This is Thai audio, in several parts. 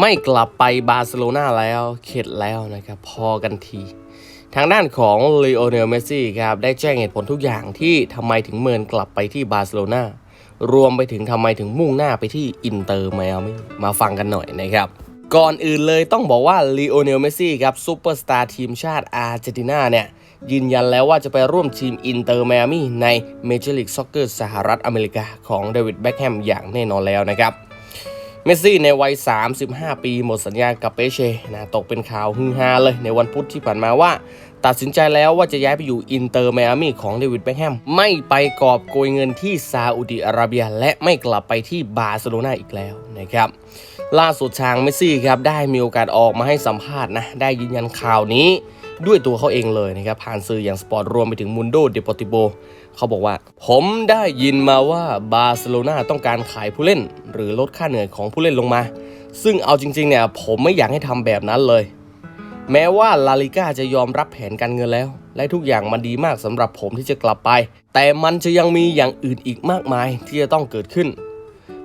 ไม่กลับไปบาร์เซโลนาแล้วเข็ดแล้วนะครับ พอกันที ทางด้านของลีโอเนลเมสซี่ครับ ได้แจ้งเหตุผลทุกอย่างที่ทำไมถึงเมินกลับไปที่บาร์เซโลนารวมไปถึงทำไมถึงมุ่งหน้าไปที่อินเตอร์ไมอามี่มาฟังกันหน่อยนะครับ ก่อนอื่นเลยต้องบอกว่าลีโอเนลเมสซี่ครับซูเปอร์สตาร์ทีมชาติอาร์เจนตินาเนี่ยยืนยันแล้วว่าจะไปร่วมทีมอินเตอร์ไมอามี่ในเมเจอร์ลีกซ็อกเกอร์สหรัฐอเมริกาของเดวิดแบ็คแฮมอย่างแน่นอนแล้วนะครับ เมสซี่ในวัย 35 ปีหมดสัญญากับเปเช่นะตกเป็นข่าวฮือฮาเลยในวันพุธที่ผ่านมาว่า ตัดสินใจแล้วว่าจะย้ายไปอยู่อินเตอร์ไมอามี่ของเดวิดแบ็คแฮมไม่ไปกอบโกยเงินที่ซาอุดิอาระเบีย และไม่กลับไปที่บาร์เซโลนาอีกแล้วนะครับล่าสุดทางเมสซี่ครับได้มีโอกาสออกมาให้สัมภาษณ์นะได้ยืนยันข่าวนี้ด้วยตัวเขาเองเลยนะครับผ่านสื่ออย่างสปอร์ตรวมไปถึงมุนโดเดปอติโบ เขาบอกว่า ผมได้ยินมาว่าบาร์เซโลนาต้องการขายผู้เล่น หรือลดค่าเหนื่อยของผู้เล่นลงมา ซึ่งเอาจริงๆเนี่ยผมไม่อยากให้ทำแบบนั้นเลย แม้ว่าลาลิก้าจะยอมรับแผนการเงินแล้ว และทุกอย่างมันดีมากสำหรับผมที่จะกลับไป แต่มันจะยังมีอย่างอื่นอีกมากมายที่จะต้องเกิดขึ้น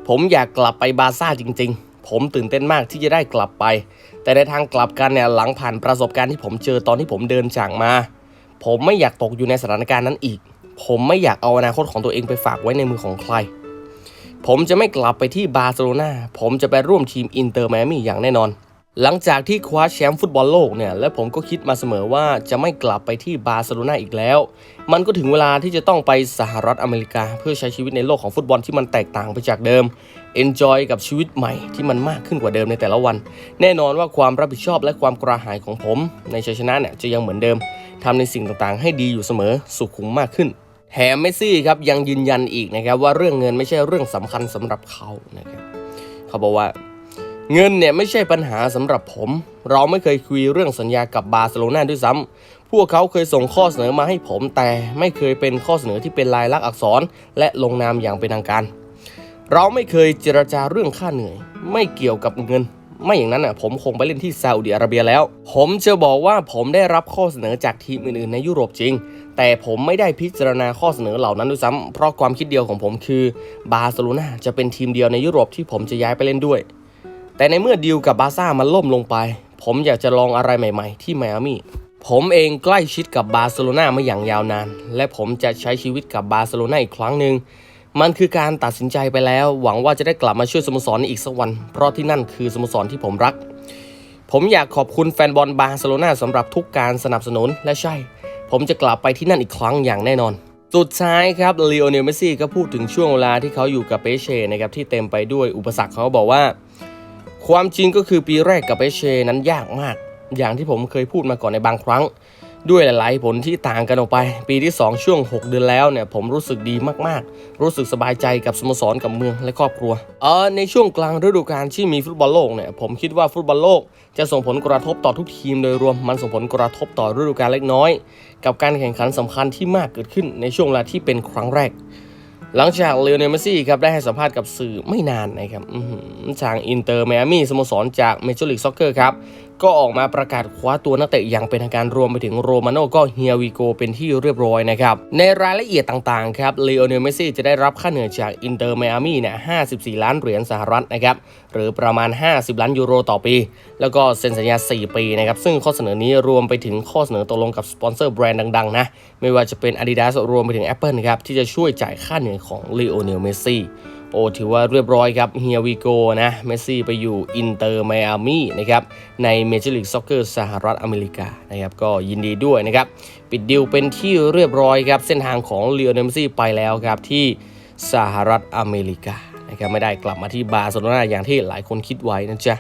ผมอยากกลับไปบาซ่าจริง ๆผมตื่นเต้นมากที่จะได้กลับไป แต่ในทางกลับกันเนี่ยหลังผ่านประสบการณ์ที่ผมเจอตอนที่ผมเดินจากมา ผมไม่อยากตกอยู่ในสถานการณ์นั้นอีก ผมไม่อยากเอาอนาคตของตัวเองไปฝากไว้ในมือของใคร ผมจะไม่กลับไปที่บาร์เซโลนาผมจะไปร่วมทีมอินเตอร์ไมอามี่อย่างแน่นอน หลังจากที่คว้าแชมป์ฟุตบอลโลกเนี่ย และผมก็คิดมาเสมอว่าจะไม่กลับไปที่บาร์เซโลนาอีกแล้ว มันก็ถึงเวลาที่จะต้องไปสหรัฐอเมริกา เพื่อใช้ชีวิตในโลกของฟุตบอลที่มันแตกต่างไปจากเดิม enjoy กับชีวิตใหม่ที่มันมากขึ้นกว่าเดิมในแต่ละวัน แน่นอนว่าความรับผิดชอบและความกระหายของผม ในชัยชนะเนี่ยจะยังเหมือนเดิมทำในสิ่งต่างๆ ให้ดีอยู่เสมอสุขุมมากขึ้น แถมเมสซี่ครับยังยืนยันอีกนะครับว่าเรื่องเงินไม่ใช่เรื่องสำคัญสำหรับเขานะครับเขาบอกว่าเงินเนี่ยไม่ใช่ปัญหาสำหรับผม เราไม่เคยคุยเรื่องสัญญากับบาร์เซโลนาด้วยซ้ำพวกเขาเคยส่งข้อเสนอมาให้ผมแต่ไม่เคยเป็นข้อเสนอที่เป็นลายลักษณ์อักษร และลงนามอย่างเป็นทางการ เราไม่เคยเจรจาเรื่องค่าเหนื่อย ไม่เกี่ยวกับเงิน ไม่อย่างนั้นอะผมคงไปเล่นที่ซาอุดิอาระเบียแล้ว ผมจะบอกว่าผมได้รับข้อเสนอจากทีมอื่นๆในยุโรปจริง แต่ผมไม่ได้พิจารณาข้อเสนอเหล่านั้นด้วยซ้ำเพราะความคิดเดียวของผมคือบาร์เซโลนาจะเป็นทีมเดียวในยุโรปที่ผมจะย้ายไปเล่นด้วย แต่ในเมื่อดีลกับบาร์ซ่ามันล่มลงไป ผมอยากจะลองอะไรใหม่ๆ ที่ไมอามี่ผมเองใกล้ชิดกับบาร์เซโลนามาอย่างยาวนาน และผมจะใช้ชีวิตกับบาร์เซโลนาอีกครั้งหนึ่ง มันคือการตัดสินใจไปแล้ว หวังว่าจะได้กลับมาช่วยสโมสรอีกสักวัน เพราะที่นั่นคือสโมสรที่ผมรัก ผมอยากขอบคุณแฟนบอลบาร์เซโลนาสำหรับทุกการสนับสนุนและใช่ ผมจะกลับไปที่นั่นอีกครั้งอย่างแน่นอน สุดท้ายครับลีโอเนลเมสซี่ก็พูดถึงช่วงเวลาที่เขาอยู่กับเปเช่นะครับที่เต็มไปด้วยอุปสรรคเขาบอกว่า ความจริงก็คือปีแรกกับเปเช่นั้นยากมาก อย่างที่ผมเคยพูดมาก่อนในบางครั้ง ด้วยหลาย ๆ ผลที่ต่างกันออกไป ปีที่ 2 ช่วง 6 เดือนแล้วเนี่ยผมรู้สึกดีมาก ๆ รู้สึกสบายใจกับสโมสรกับเมืองและครอบครัวเออในช่วงกลางฤดูกาลที่มีฟุตบอลโลกเนี่ยผมคิดว่าฟุตบอลโลกจะส่งผลกระทบต่อทุกทีมโดยรวมมันส่งผลกระทบต่อฤดูกาลเล็กน้อย กับการแข่งขันสำคัญที่มากเกิดขึ้นในช่วงเวลาที่เป็นครั้งแรก หลังจากเลโอเนลเมสซี่ครับได้ให้สัมภาษณ์กับสื่อไม่นานนะครับทางอินเตอร์ไมอามี่สโมสรจากเมเจอร์ลีกซ็อกเกอร์ครับก็ออกมาประกาศคว้าตัวนักเตะอย่างเป็นทางการรวมไปถึงโรมาโน่ก็เฮียวิโกเป็นที่เรียบร้อยนะครับ ในรายละเอียดต่างๆครับเลโอเนลเมซี่จะได้รับค่าเหนื่อยจากอินเตอร์ไมอามี่เนี่ย54 ล้านเหรียญสหรัฐนะครับ หรือประมาณ 50 ล้านยูโรต่อปี แล้วก็เซ็นสัญญา 4 ปีนะครับ ซึ่งข้อเสนอนี้รวมไปถึงข้อเสนอตกลงกับสปอนเซอร์แบรนด์ดังๆนะไม่ว่าจะเป็น Adidas รวมไปถึง Apple นะครับที่จะช่วยจ่ายค่าเหนื่อยของเลโอเนลเมซี่ โอ้ถือว่าเรียบร้อยครับเฮียวีโกนะเมสซี่ไปอยู่อินเตอร์ไมอามี่นะครับในเมเจอร์ลีกซ็อกเกอร์สหรัฐอเมริกานะครับก็ยินดีด้วยนะครับปิดดิวเป็นที่เรียบร้อยครับเส้นทางของเลียวเนเมสซี่ไปแล้วครับที่สหรัฐอเมริกานะครับไม่ได้กลับมาที่บาร์เซโลนาอย่างที่หลายคนคิดไว้นะจ๊ะ